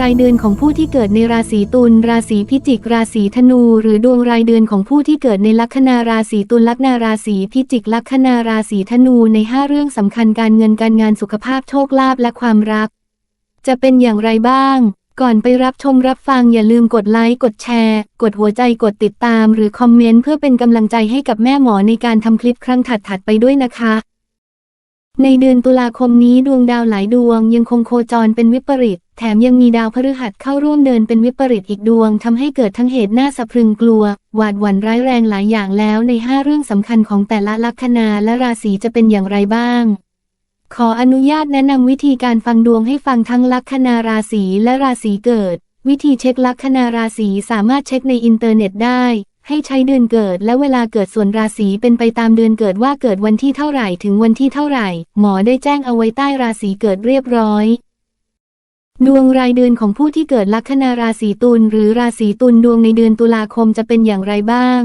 รายเดือนของผู้ที่เกิดในราศีตุล ราศีพิจิก ราศีธนู หรือดวงรายเดือนของผู้ที่เกิดในลัคนาราศีตุล ลัคนาราศีพิจิก ลัคนาราศีธนู ใน 5 เรื่องสำคัญการเงินการงานสุขภาพโชคลาภและความรัก จะเป็นอย่างไรบ้าง ก่อนไปรับชมรับฟังอย่าลืมกดไลค์ กดแชร์ กดหัวใจ กดติดตาม หรือคอมเมนต์เพื่อเป็นกำลังใจให้กับแม่หมอในการทำคลิปครั้งถัดๆไปด้วยนะคะ ในเดือนตุลาคมนี้ดวงดาวหลายดวงยังคงโคจรเป็นวิปริต แถมยังมีดาวพฤหัสเข้าร่วมเดินเป็นวิปริตอีกดวงทำให้เกิดทั้งเหตุน่าสะพรึงกลัว หวาดหวั่นร้ายแรงหลายอย่างแล้วใน 5 เรื่องสำคัญของแต่ละลัคนาและราศีจะเป็นอย่างไรบ้าง ขออนุญาตแนะนำวิธีการฟังดวงให้ฟังทั้งลัคนาราศีและราศีเกิด วิธีเช็คลัคนาราศีสามารถเช็คในอินเทอร์เน็ตได้ ให้ใช้เดือนเกิดและเวลาเกิดส่วนราศีเป็นไปตามเดือนเกิดว่าเกิดวันที่เท่าไหร่ถึงวันที่เท่าไหร่ หมอได้แจ้งเอาไว้ใต้ราศีเกิดเรียบร้อย ดวงรายเดือนของผู้ที่เกิดลัคนาราศีตุลหรือราศีตุลดวงในเดือนตุลาคมจะเป็นอย่างไรบ้าง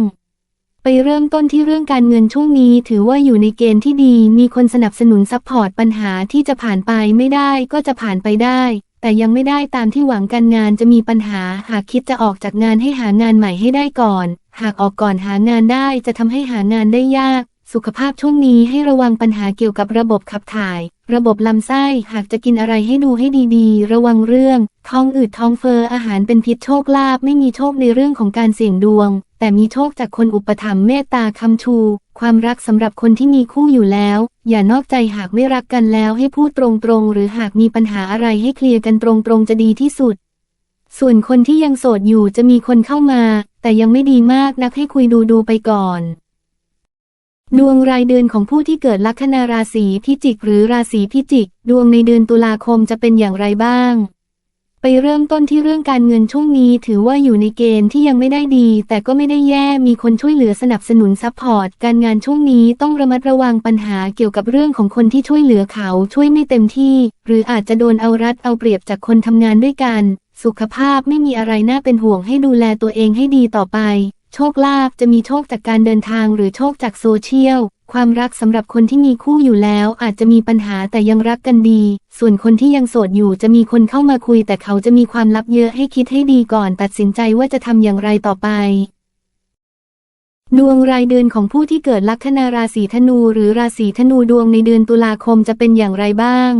ไปเริ่มต้นที่เรื่องการเงินช่วงนี้ถือว่าอยู่ในเกณฑ์ที่ดี มีคนสนับสนุนซัพพอร์ตปัญหาที่จะผ่านไปไม่ได้ก็จะผ่านไปได้ แต่ยังไม่ได้ตามที่หวังการงานจะมีปัญหา หากคิดจะออกจากงานให้หางานใหม่ให้ได้ก่อน หากออกก่อนหางานได้จะทำให้หางานได้ยาก สุขภาพช่วงนี้ให้ระวังปัญหาเกี่ยวกับระบบขับถ่าย ระบบลำไส้หากจะกินอะไรให้ดูให้ดีๆ ระวังเรื่องท้องอืดท้องเฟอ้ออาหารเป็นพิษโชคลาภไม่มีโชคในเรื่องของการเสี่ยงดวง แต่มีโชคจากคนอุปถัมภ์เมตตาคำชู ความรักสำหรับคนที่มีคู่อยู่แล้ว อย่านอกใจหากไม่รักกันแล้วให้พูดตรงๆ หรือหากมีปัญหาอะไรให้เคลียร์กันตรงๆจะดีที่สุด ส่วนคนที่ยังโสดอยู่จะมีคนเข้ามา แต่ยังไม่ดีมากนักให้คุยดูดูๆไปก่อน ดวงรายเดือนของผู้ที่เกิดลัคนาราศีพิจิกหรือราศีพิจิก ดวงในเดือนตุลาคมจะเป็นอย่างไรบ้าง ไปเริ่มต้นที่เรื่องการเงินช่วงนี้ถือว่าอยู่ในเกณฑ์ที่ยังไม่ได้ดี แต่ก็ไม่ได้แย่มีคนช่วยเหลือสนับสนุนซัพพอร์ตการงานช่วงนี้ต้องระมัดระวังปัญหาเกี่ยวกับเรื่องของคนที่ช่วยเหลือเขาช่วยไม่เต็มที่ หรืออาจจะโดนเอารัดเอาเปรียบจากคนทำงานด้วยกัน สุขภาพไม่มีอะไรน่าเป็นห่วงให้ดูแลตัวเองให้ดีต่อไป โชคลาภจะมีโชคจากการเดินทางหรือโชคจากโซเชียล ความรักสำหรับคนที่มีคู่อยู่แล้วอาจจะมีปัญหาแต่ยังรักกันดี ส่วนคนที่ยังโสดอยู่จะมีคนเข้ามาคุย แต่เขาจะมีความลับเยอะให้คิดให้ดีก่อน ตัดสินใจว่าจะทำอย่างไรต่อไปดวงรายเดือนของผู้ที่เกิดลัคนาราศีธนูหรือราศีธนูดวงในเดือนตุลาคมจะเป็นอย่างไรบ้าง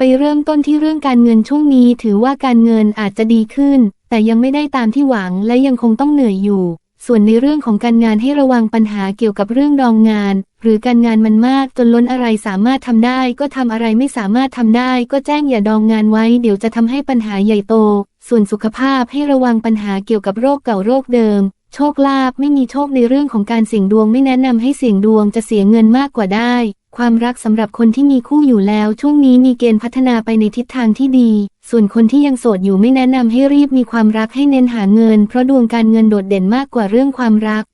ไปเริ่มต้นที่เรื่องการเงินช่วงนี้ถือว่าการเงินอาจจะดีขึ้น แต่ยังไม่ได้ตามที่หวังและยังคงต้องเหนื่อยอยู่ ส่วนในเรื่องของการงานให้ระวังปัญหาเกี่ยวกับเรื่องดองงาน หรือการงานมันมากจนล้นอะไรสามารถทำได้ ก็ทำอะไรไม่สามารถทำได้ ก็แจ้งอย่าดองงานไว้ เดี๋ยวจะทำให้ปัญหาใหญ่โต ส่วนสุขภาพให้ระวังปัญหาเกี่ยวกับโรคเก่าโรคเดิมโชคลาภไม่มีโชคในเรื่องของการเสี่ยงดวงไม่แนะนำให้เสี่ยงดวงจะเสียเงินมากกว่าได้ ความรักสำหรับคนที่มีคู่อยู่แล้ว ช่วงนี้มีเกณฑ์พัฒนาไปในทิศทางที่ดี ส่วนคนที่ยังโสดอยู่ไม่แนะนำให้รีบมีความรักให้เน้นหาเงิน เพราะดวงการเงินโดดเด่นมากกว่าเรื่องความรัก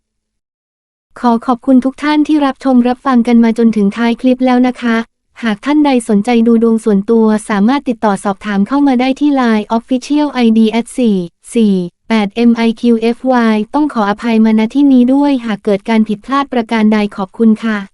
ขอขอบคุณทุกท่านที่รับชมรับฟังกันมาจนถึงท้ายคลิปแล้วนะคะ หากท่านใดสนใจดูดวงส่วนตัวสามารถติดต่อสอบถามเข้ามาได้ที่ Line Official ID at 4 4 8 MIQFY ต้องขออภัยมาณที่นี้ด้วยหากเกิดการผิดพลาดประการใดขอบคุณค่ะ